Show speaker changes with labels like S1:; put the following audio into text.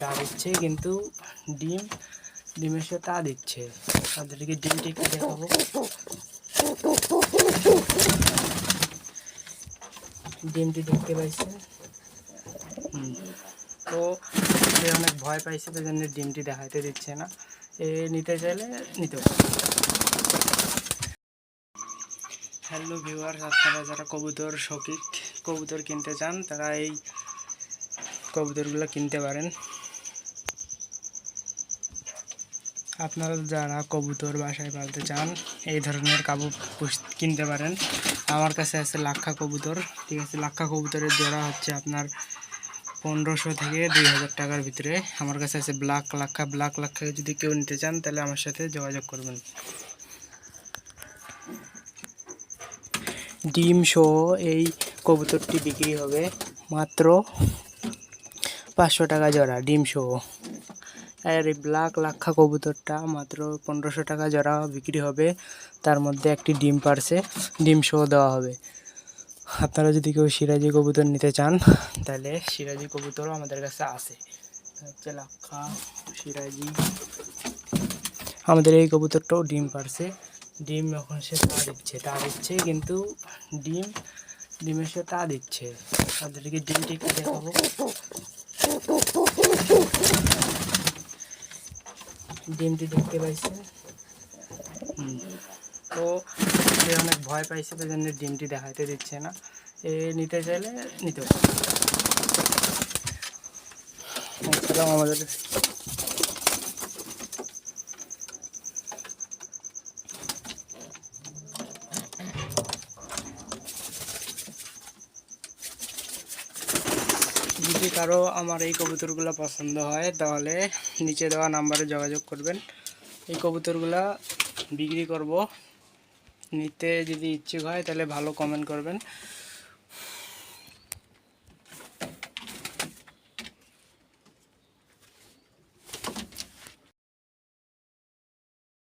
S1: তা দিচ্ছে, কিন্তু ডিম, ডিমের সাথে তা দিচ্ছে। তাদেরকে ডিমটি একটু দেখাবো। ডিমটি দেখতে পাইছে। তো সে অনেক ভয় পাইছে, তাই জন্য ডিমটি দেখাইতে দিচ্ছে না। এ নিতে চাইলে নিতে পারে। হ্যালো ভিউয়ার্স, আপনারা যারা কবুতর শৌকিক কবুতর কিনতে চান, তারা এই কবুতরগুলো কিনতে পারেন। আপনারা যারা কবুতর বাসায় পালতে চান, এই ধরনের কাবু কিনতে পারেন। আমার কাছে আছে লাক্ষা কবুতর, ঠিক আছে? লাক্ষা কবুতরের জোড়া হচ্ছে আপনার পনেরোশো থেকে দুই হাজার টাকার ভিতরে। আমার কাছে আছে ব্ল্যাক লাক্ষা। ব্ল্যাক লাক্ষা যদি কেউ নিতে চান, তাহলে আমার সাথে যোগাযোগ করবেন। ডিম সহ এই কবুতরটি বিক্রি হবে মাত্র পাঁচশো টাকা জোড়া ডিম সহ। আর এই ব্ল্যাক লাক্ষা কবুতরটা মাত্র পনেরোশো টাকা জোড়া বিক্রি হবে। তার মধ্যে একটি ডিম পারছে, ডিম সহ দেওয়া হবে। আপনারা যদি কেউ সিরাজি কবুতর নিতে চান, তাহলে সিরাজি কবুতরও আমাদের কাছে আছে। হচ্ছে লাক্ষা, সিরাজি। আমাদের এই কবুতরটাও ডিম পারছে। ডিম এখন সে তা দিচ্ছে তা দিচ্ছে কিন্তু ডিম ডিমের সে তা দিচ্ছে। তাদেরকে ডিমটি একটু দেখাবো। ডিমটি দেখতে পাইছে। তো সে অনেক ভয় পাইছে তাই জন্য ডিমটি দেখাইতে দিচ্ছে না। এ নিতে চাইলে নিতে পারে। আমাদের যদি কারও আমার এই কবুতরগুলো পছন্দ হয়, তাহলে নিচে দেওয়া নাম্বারে যোগাযোগ করবেন। এই কবুতরগুলো বিক্রি করব। নিতে যদি ইচ্ছুক হয়, তাহলে ভালো কমেন্ট করবেন।